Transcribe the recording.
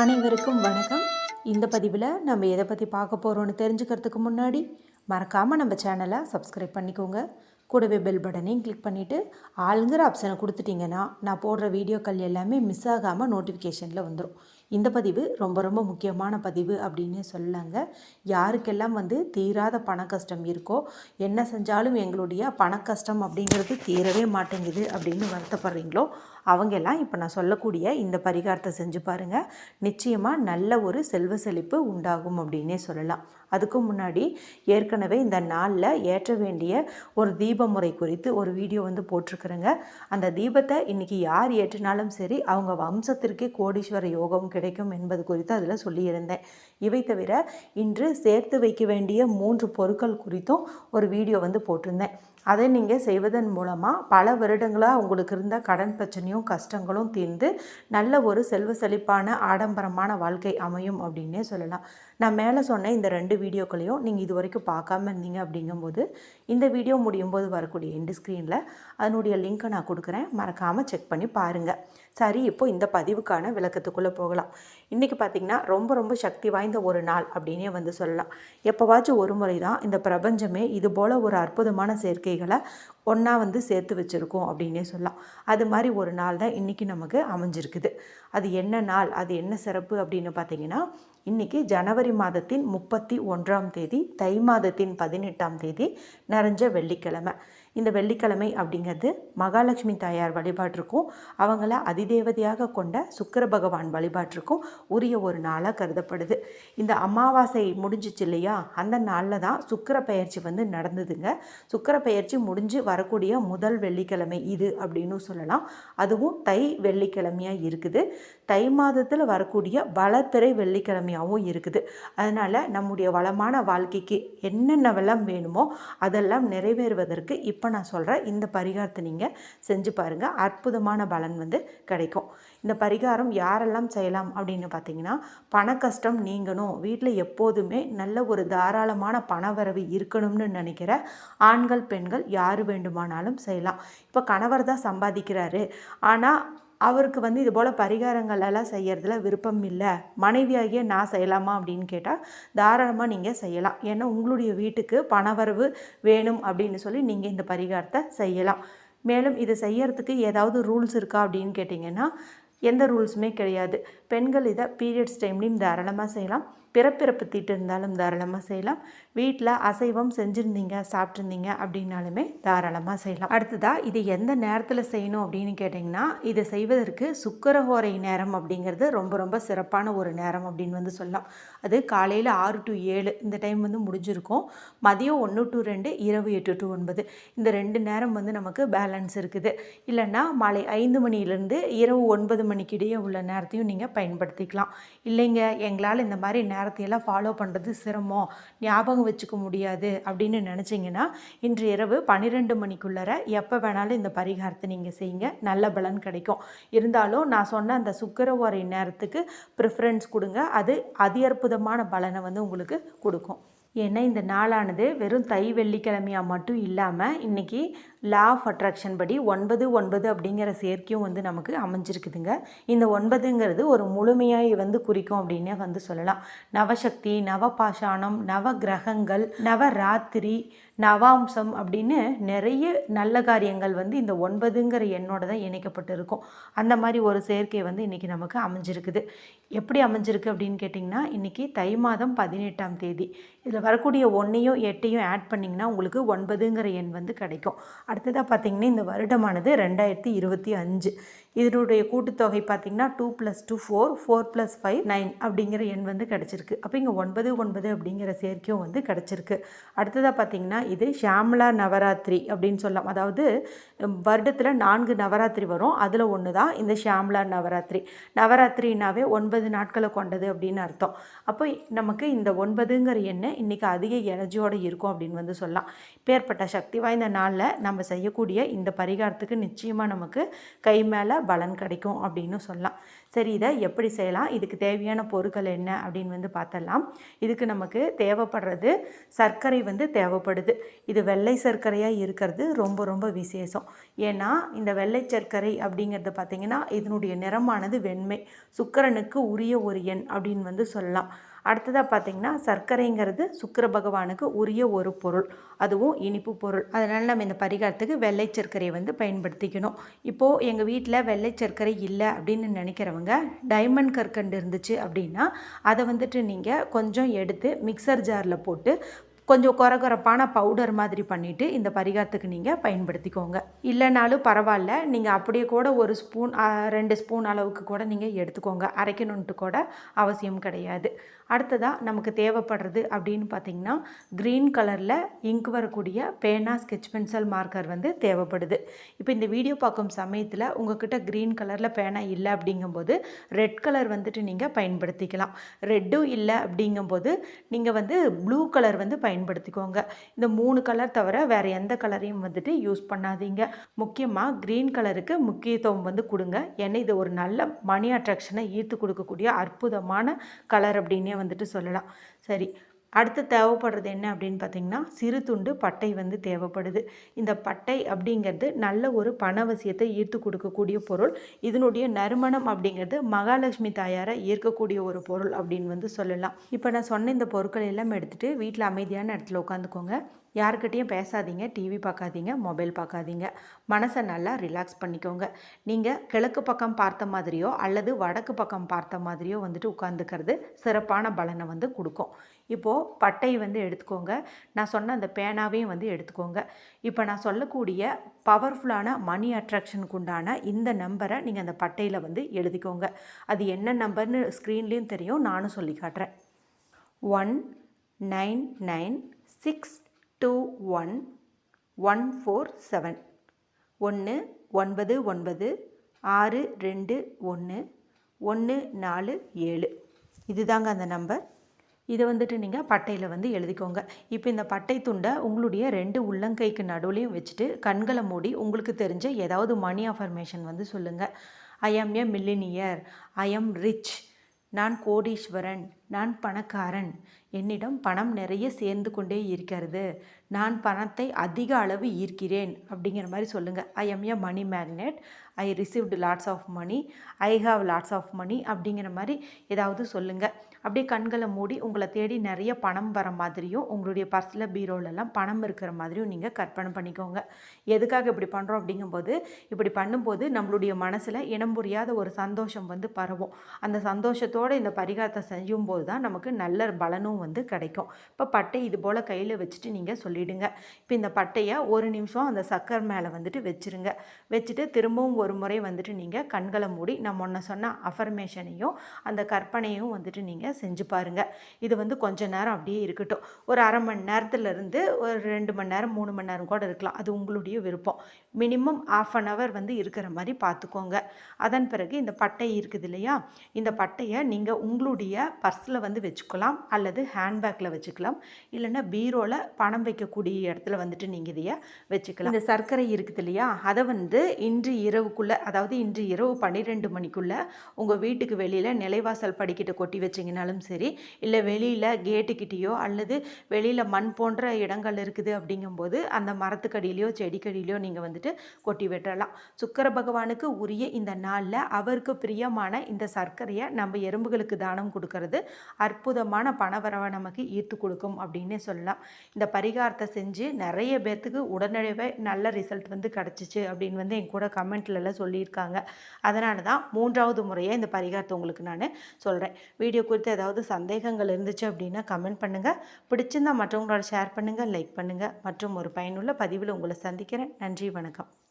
அனைவருக்கும் வணக்கம். இந்த பதிவில் நம்ம எதை பற்றி பார்க்க போகிறோன்னு தெரிஞ்சுக்கிறதுக்கு முன்னாடி மறக்காமல் நம்ம சேனலை சப்ஸ்கிரைப் பண்ணிக்கோங்க. கூடவே பெல் பட்டனையும் கிளிக் பண்ணிவிட்டு ஆளுங்கிற ஆப்ஷனை கொடுத்துட்டிங்கன்னா நான் போடுற வீடியோக்கள் எல்லாமே மிஸ் ஆகாமல் நோட்டிஃபிகேஷனில் வந்துடும் இந்த பதிவு ரொம்ப ரொம்ப முக்கியமான பதிவு அப்படின்னு சொல்லலாங்க. யாருக்கெல்லாம் வந்து தீராத பண கஷ்டம் இருக்கோ என்ன செஞ்சாலும் எங்களுடைய பண கஷ்டம் அப்படிங்கிறது தீரவே மாட்டேங்குது அப்படின்னு வருத்தப்படுறீங்களோ அவங்க எல்லாம் இப்போ நான் சொல்லக்கூடிய இந்த பரிகாரத்தை செஞ்சு பாருங்கள் நிச்சயமாக நல்ல ஒரு செல்வ செழிப்பு உண்டாகும் அப்படின்னே சொல்லலாம். அதுக்கு முன்னாடி ஏற்கனவே இந்த நாளில் ஏற்ற வேண்டிய ஒரு தீப முறை குறித்து ஒரு வீடியோ வந்து போட்டிருக்கிறேங்க. அந்த தீபத்தை இன்றைக்கி யார் ஏற்றினாலும் சரி அவங்க வம்சத்திற்கே கோடீஸ்வர யோகம் கிடைக்கும் என்பது குறித்து அதில் சொல்லியிருந்தேன். இவை தவிர இன்று சேர்த்து வைக்க வேண்டிய மூன்று பொருட்கள் குறித்தும் ஒரு வீடியோ வந்து போட்டிருந்தேன். அதை நீங்கள் செய்வதன் மூலமாக பல வருடங்களாக உங்களுக்கு இருந்த கடன் பிரச்சனையும் கஷ்டங்களும் தீர்ந்து நல்ல ஒரு செல்வ செழிப்பான ஆடம்பரமான வாழ்க்கை அமையும் அப்படின்னே சொல்லலாம். நான் மேலே சொன்ன இந்த ரெண்டு வீடியோக்களையும் நீங்கள் இது வரைக்கும் பார்க்காம இருந்தீங்க அப்படிங்கும்போது இந்த வீடியோ முடியும் போது வரக்கூடிய எண்டு ஸ்க்ரீனில் அதனுடைய லிங்க்கை நான் கொடுக்குறேன். மறக்காமல் செக் பண்ணி பாருங்கள் சரி இப்போது இந்த பதிவுக்கான விளக்கத்துக்குள்ளே போகலாம். இன்றைக்கி பார்த்திங்கன்னா ரொம்ப ரொம்ப சக்தி வாய்ந்த ஒரு நாள் அப்படின்னே வந்து சொல்லலாம். எப்போவாச்சும் ஒரு முறை தான் இந்த பிரபஞ்சமே இது போல் ஒரு அற்புதமான சேர்க்கைகளை ஒன்றா வந்து சேர்த்து வச்சுருக்கோம் அப்படின்னே சொல்லலாம். அது மாதிரி ஒரு நாள் தான் இன்றைக்கி நமக்கு அமைஞ்சிருக்குது. அது என்ன நாள்? அது என்ன சிறப்பு அப்படின்னு பார்த்தீங்கன்னா இன்றைக்கி ஜனவரி மாதத்தின் முப்பத்தி ஒன்றாம் தேதி தை மாதத்தின் பதினெட்டாம் தேதி நிறைஞ்ச வெள்ளிக்கிழமை. இந்த வெள்ளிக்கிழமை அப்படிங்கிறது மகாலட்சுமி தாயார் வழிபாட்டிற்கும் அவங்கள அதிதேவதையாக கொண்ட சுக்கர பகவான் வழிபாட்டிற்கும் உரிய ஒரு நாளாக கருதப்படுது. இந்த அமாவாசை முடிஞ்சிச்சு இல்லையா? அந்த நாளில் தான் சுக்கர பயிற்சி வந்து நடந்ததுங்க. சுக்கர பயிற்சி முடிஞ்சு வரக்கூடிய முதல் வெள்ளிக்கிழமை இது அப்படின்னு சொல்லலாம். அதுவும் தை வெள்ளிக்கிழமையாக இருக்குது. தை மாதத்தில் வரக்கூடிய வளத்திரை வெள்ளிக்கிழமையாகவும் இருக்குது. அதனால் நம்முடைய வளமான வாழ்க்கைக்கு என்னென்ன வளம் வேணுமோ அதெல்லாம் நிறைவேறுவதற்கு இப்போ நான் சொல்கிறேன் இந்த பரிகாரத்தை நீங்கள் செஞ்சு பாருங்கள் அற்புதமான பலன் வந்து கிடைக்கும். இந்த பரிகாரம் யாரெல்லாம் செய்யலாம் அப்படின்னு பார்த்தீங்கன்னா பண கஷ்டம் நீங்கணும். வீட்டில் எப்போதுமே நல்ல ஒரு தாராளமான பணவரவு இருக்கணும்னு நினைக்கிற ஆண்கள் பெண்கள் யார் வேண்டுமானாலும் செய்யலாம். இப்போ கணவர் தான் சம்பாதிக்கிறாரு. ஆனால் அவருக்கு வந்து இது போல் பரிகாரங்கள் எல்லாம் செய்யறதுல விருப்பம் இல்லை. மனைவியாகிய நான் செய்யலாமா அப்படின்னு கேட்டால் தாராளமாக நீங்கள் செய்யலாம். ஏன்னா உங்களுடைய வீட்டுக்கு பணவரவு வேணும் அப்படின்னு சொல்லி நீங்கள் இந்த பரிகாரத்தை செய்யலாம். மேலும் இதை செய்யறதுக்கு ஏதாவது ரூல்ஸ் இருக்கா அப்படின்னு கேட்டிங்கன்னா எந்த ரூல்ஸுமே கிடையாது. பெண்கள் இதை பீரியட்ஸ் டைம்லேயும் தாராளமாக செய்யலாம். பிறப்பிறப்பு தீட்டு இருந்தாலும் தாராளமாக செய்யலாம். வீட்டில் அசைவம் செஞ்சுருந்தீங்க சாப்பிட்ருந்தீங்க அப்படின்னாலுமே தாராளமாக செய்யலாம். அடுத்ததாக இது எந்த நேரத்தில் செய்யணும் அப்படின்னு கேட்டிங்கன்னா இதை செய்வதற்கு சுக்கரஹோரை நேரம் அப்படிங்கிறது ரொம்ப ரொம்ப சிறப்பான ஒரு நேரம் அப்படின்னு வந்து சொல்லலாம். அது காலையில் ஆறு டு ஏழு இந்த டைம் வந்து முடிஞ்சிருக்கும். மதியம் ஒன்று டு ரெண்டு இரவு எட்டு டு ஒன்பது. இந்த ரெண்டு நேரம் வந்து நமக்கு பேலன்ஸ் இருக்குது. இல்லைன்னா மாலை ஐந்து மணிலேருந்து இரவு ஒன்பது மணிக்கு இடையே உள்ள நேரத்தையும் நீங்கள் பயன்படுத்திக்கலாம். இல்லைங்க எங்களால் இந்த மாதிரி நேரத்தையெல்லாம் ஃபாலோ பண்ணுறது சிரமம். ஞாபகம் வச்சுக்க முடியாது அப்படின்னு நினச்சிங்கன்னா இன்று இரவு பன்னிரெண்டு மணிக்குள்ளர எப்போ வேணாலும் இந்த பரிகாரத்தை நீங்கள் செய்யுங்க. நல்ல பலன் கிடைக்கும். இருந்தாலும் நான் சொன்ன அந்த சுக்கரவாரி நேரத்துக்கு ப்ரிஃபரன்ஸ் கொடுங்க. அது அதி அற்புதமான பலனை வந்து உங்களுக்கு கொடுக்கும். ஏன்னா இந்த நாளானது வெறும் தை வெள்ளிக்கிழமையாக மட்டும் இல்லாமல் இன்றைக்கி லா ஆஃப் அட்ராக்ஷன் படி ஒன்பது ஒன்பது அப்படிங்கிற சேர்க்கையும் வந்து நமக்கு அமைஞ்சிருக்குதுங்க. இந்த ஒன்பதுங்கிறது ஒரு முழுமையாக வந்து குறிக்கும் அப்படின்னே வந்து சொல்லலாம். நவசக்தி நவ பாஷாணம் நவ கிரகங்கள் நவராத்திரி நவாம்சம் அப்படின்னு நிறைய நல்ல காரியங்கள் வந்து இந்த ஒன்பதுங்கிற எண்ணோட தான் இணைக்கப்பட்டு இருக்கும் அந்த மாதிரி ஒரு சேர்க்கை வந்து இன்றைக்கி நமக்கு அமைஞ்சிருக்குது. எப்படி அமைஞ்சிருக்கு அப்படின்னு கேட்டிங்கன்னா இன்றைக்கி தை மாதம் பதினெட்டாம் தேதி. இதில் வரக்கூடிய ஒன்றையும் எட்டையும் ஆட் பண்ணிங்கன்னா உங்களுக்கு ஒன்பதுங்கிற எண் வந்து கிடைக்கும். அடுத்ததாக பார்த்திங்கன்னா இந்த வருடமானது ரெண்டாயிரத்தி இருபத்தி அஞ்சு. இதனுடைய கூட்டுத்தொகை பார்த்திங்கன்னா two plus two four four plus five nine அப்படிங்கிற எண் வந்து கிடச்சிருக்கு. அப்போ இங்கே ஒன்பது ஒன்பது அப்படிங்கிற சேர்க்கையும் வந்து கிடச்சிருக்கு. அடுத்ததாக பார்த்திங்கன்னா இது ஷியாமலா நவராத்திரி அப்படின்னு சொல்லலாம். அதாவது வருடத்தில் நான்கு நவராத்திரி வரும். அதில் ஒன்று தான் இந்த ஷியாமலா நவராத்திரி. நவராத்திரினாவே ஒன்பது நாட்களை கொண்டது அப்படின்னு அர்த்தம். அப்போ நமக்கு இந்த ஒன்பதுங்கிற எண்ணெய் இன்றைக்கி அதிக எனர்ஜியோடு இருக்கும் அப்படின்னு வந்து சொல்லலாம். பேர்பட்ட சக்தி வாய்ந்த நாளில் நம்ம செய்யக்கூடிய இந்த பரிகாரத்துக்கு நிச்சயமாக நமக்கு கை மேலே பலன் கிடைக்கும் அப்படின்னு சொல்லலாம். சரி இதை எப்படி செய்யலாம்? இதுக்கு தேவையான பொருட்கள் என்ன அப்படின்னு வந்து பார்த்தலாம். இதுக்கு நமக்கு தேவைப்படுறது சர்க்கரை வந்து தேவைப்படுது. இது வெள்ளை சர்க்கரையாக இருக்கிறது ரொம்ப ரொம்ப விசேஷம். ஏன்னா இந்த வெள்ளை சர்க்கரை அப்படிங்கிறது பார்த்திங்கன்னா இதனுடைய நிறமானது வெண்மை. சுக்கரனுக்கு உரிய ஒரு எண் அப்படின்னு வந்து சொல்லலாம். அடுத்ததாக பார்த்திங்கன்னா சர்க்கரைங்கிறது சுக்கர பகவானுக்கு உரிய ஒரு பொருள். அதுவும் இனிப்பு பொருள். அதனால் நம்ம இந்த பரிகாரத்துக்கு வெள்ளை சர்க்கரையை வந்து பயன்படுத்திக்கணும். இப்போது எங்கள் வீட்டில் வெள்ளை சர்க்கரை இல்லை அப்படின்னு நினைக்கிறவங்க டைமண்ட் கற்கண்டு இருந்துச்சு அப்படின்னா அதை வந்துட்டு நீங்கள் கொஞ்சம் எடுத்து மிக்சர் ஜாரில் போட்டு கொஞ்சம் குறகுறப்பான பவுடர் மாதிரி பண்ணிவிட்டு இந்த பரிகாரத்துக்கு நீங்கள் பயன்படுத்திக்கோங்க. இல்லைனாலும் பரவாயில்ல நீங்கள் அப்படியே கூட ஒரு ஸ்பூன் ரெண்டு ஸ்பூன் அளவுக்கு கூட நீங்கள் எடுத்துக்கோங்க. அரைக்கணுன்ட்டு கூட அவசியம் கிடையாது. அடுத்ததாக நமக்கு தேவைப்படுறது அப்படின்னு பார்த்திங்கன்னா க்ரீன் கலரில் இங்க் வரக்கூடிய பேனா ஸ்கெச் பென்சில் மார்க்கர் வந்து தேவைப்படுது. இப்போ இந்த வீடியோ பார்க்கும் சமயத்தில் உங்ககிட்ட க்ரீன் கலரில் பேனா இல்லை அப்படிங்கும்போது ரெட் கலர் வந்துட்டு நீங்கள் பயன்படுத்திக்கலாம். ரெட்டும் இல்லை அப்படிங்கும்போது நீங்கள் வந்து ப்ளூ கலர் வந்து பயன்படுத்திக்கோங்க. இந்த மூணு கலர் தவிர வேறு எந்த கலரையும் வந்துட்டு யூஸ் பண்ணாதீங்க. முக்கியமாக க்ரீன் கலருக்கு முக்கியத்துவம் வந்து கொடுங்க. ஏன்னா இது ஒரு நல்ல மணி அட்ராக்ஷனை ஈர்த்து கொடுக்கக்கூடிய அற்புதமான கலர் அப்படின்னே வந்துட்டு சொல்லலாம். சரி. அடுத்து தேவைப்படுறது என்ன அப்படின்னு பார்த்திங்கன்னா சிறு துண்டு பட்டை வந்து தேவைப்படுது. இந்த பட்டை அப்படிங்கிறது நல்ல ஒரு பணவசியத்தை ஈர்த்து கொடுக்கக்கூடிய பொருள். இதனுடைய நறுமணம் அப்படிங்கிறது மகாலட்சுமி தாயாரை ஈர்க்கக்கூடிய ஒரு பொருள் அப்படின்னு வந்து சொல்லலாம். இப்போ நான் சொன்ன இந்த பொருட்கள் எல்லாம் எடுத்துகிட்டு வீட்டில் அமைதியான இடத்துல உட்காந்துக்கோங்க. யாருக்கிட்டேயும் பேசாதீங்க டிவி பார்க்காதீங்க மொபைல் பார்க்காதீங்க. மனசை நல்லா ரிலாக்ஸ் பண்ணிக்கோங்க. நீங்கள் கிழக்கு பக்கம் பார்த்த மாதிரியோ அல்லது வடக்கு பக்கம் பார்த்த மாதிரியோ வந்துட்டு உட்காந்துக்கிறது சிறப்பான பலனை வந்து கொடுக்கும். இப்போது பட்டை வந்து எடுத்துக்கோங்க. நான் சொன்ன அந்த பேனாவையும் வந்து எடுத்துக்கோங்க. இப்போ நான் சொல்லக்கூடிய பவர்ஃபுல்லான மணி அட்ராக்ஷனுக்கு உண்டான இந்த நம்பரை நீங்கள் அந்த பட்டையில் வந்து எழுதிக்கோங்க. அது என்ன நம்பர்னு ஸ்க்ரீன்லேயும் தெரியும் நானும் சொல்லி காட்டுறேன். One nine nine six two one one four seven ஒன்று ஒன்பது ஒன்பது ஆறு ரெண்டு ஒன்று ஒன்று நாலு ஏழு. இதுதாங்க அந்த நம்பர் இதை வந்துட்டு நீங்கள் பட்டையில் வந்து எழுதிக்கோங்க. இப்போ இந்த பட்டை துண்டை உங்களுடைய ரெண்டு உள்ளங்கைக்கு நடுவுலையும் வச்சுட்டு கண்களை மூடி உங்களுக்கு தெரிஞ்ச ஏதாவது மணி அஃபர்மேஷன் வந்து சொல்லுங்கள் I am a millionaire I am rich நான் கோடீஸ்வரன். நான் பணக்காரன். என்னிடம் பணம் நிறைய சேர்ந்து கொண்டே இருக்கிறது. நான் பணத்தை அதிக அளவு ஈர்க்கிறேன் அப்படிங்கிற மாதிரி சொல்லுங்கள் I am a money magnet I received lots of money I have lots of money அப்படிங்கிற மாதிரி ஏதாவது சொல்லுங்கள் அப்படியே கண்களை மூடி உங்களை தேடி நிறைய பணம் வர மாதிரியும் உங்களுடைய பர்ஸில் பீரோலெல்லாம் பணம் இருக்கிற மாதிரியும் நீங்கள் கற்பனை பண்ணிக்கோங்க. எதுக்காக இப்படி பண்ணுறோம் அப்படிங்கும்போது இப்படி பண்ணும்போது நம்மளுடைய மனசில் இனம் புரியாத ஒரு சந்தோஷம் வந்து பரவும். அந்த சந்தோஷத்தோடு இந்த பரிகாரத்தை செய்யும்போது தான் நமக்கு நல்ல பலனும் வந்து கிடைக்கும். இப்போ பட்டை இது போல் கையில் வச்சுட்டு நீங்கள் சொல்லிவிடுங்க இப்போ இந்த பட்டையை ஒரு நிமிஷம் அந்த சக்கர் மேலே வந்துட்டு வச்சுருங்க. வச்சுட்டு திரும்பவும் ஒரு முறை வந்துட்டு நீங்கள் கண்களை மூடி நான் முன்ன சொன்ன அஃபர்மேஷனையும் அந்த கற்பனையும் வந்துட்டு நீங்கள் செஞ்சு பாருங்கள் இது வந்து கொஞ்ச நேரம் அப்படியே இருக்கட்டும். ஒரு அரை மணி நேரத்துலேருந்து ஒரு ரெண்டு மணி நேரம் மூணு மணி நேரம் கூட இருக்கலாம். அது உங்களுடைய விருப்பம். மினிமம் ஆஃப் அன் ஹவர் வந்து இருக்கிற மாதிரி பார்த்துக்கோங்க. அதன் பிறகு இந்த பட்டை இருக்குது இல்லையா? இந்த பட்டையை நீங்கள் உங்களுடைய பர்ஸில் வந்து வச்சுக்கலாம் அல்லது ஹேண்ட்பேக்கில் வச்சுக்கலாம். இல்லைன்னா பீரோவில் பணம் வைக்கக்கூடிய இடத்துல வந்துட்டு நீங்கள் இதைய வச்சுக்கலாம். இந்த சர்க்கரை இருக்குது இல்லையா? அதை வந்து இன்று இரவுக்குள்ளே அதாவது இன்று இரவு பன்னிரெண்டு மணிக்குள்ளே உங்கள் வீட்டுக்கு வெளியில் நிலைவாசல் படிக்கிட்ட கொட்டி வச்சிங்கனாலும் சரி இல்லை வெளியில் கேட்டுக்கிட்டேயோ அல்லது வெளியில் மண் போன்ற இடங்கள் இருக்குது அப்படிங்கும்போது அந்த மரத்துக்கடியிலையோ செடிக்கடியிலையோ நீங்கள் வந்துட்டு கொட்டி விட்டுறலாம். சுக்கர பகவானுக்கு உரிய இந்த நாளில் அவருக்கு பிரியமான இந்த சர்க்கரையை நம்ம எறும்புகளுக்கு தானம் கொடுக்கறது அற்புதமான பணவரவை நமக்கு ஈர்த்து கொடுக்கும் அப்படின்னே சொல்லலாம். இந்த பரிகாரத்தை செஞ்சு நிறைய பேர்த்துக்கு உடனடியாகவே நல்ல ரிசல்ட் வந்து கிடச்சிச்சு அப்படின்னு வந்து என் கூட கமெண்ட்லலாம் சொல்லியிருக்காங்க. அதனால தான் மூன்றாவது முறையாக இந்த பரிகாரத்தை உங்களுக்கு நான் சொல்கிறேன் வீடியோ குறித்து ஏதாவது சந்தேகங்கள் இருந்துச்சு அப்படின்னா கமெண்ட் பண்ணுங்கள் பிடிச்சிருந்தால் மற்றவங்களோட ஷேர் பண்ணுங்கள் லைக் பண்ணுங்கள் மற்றும் ஒரு பயனுள்ள பதிவில் உங்களை சந்திக்கிறேன். நன்றி வணக்கம். வணக்கம்.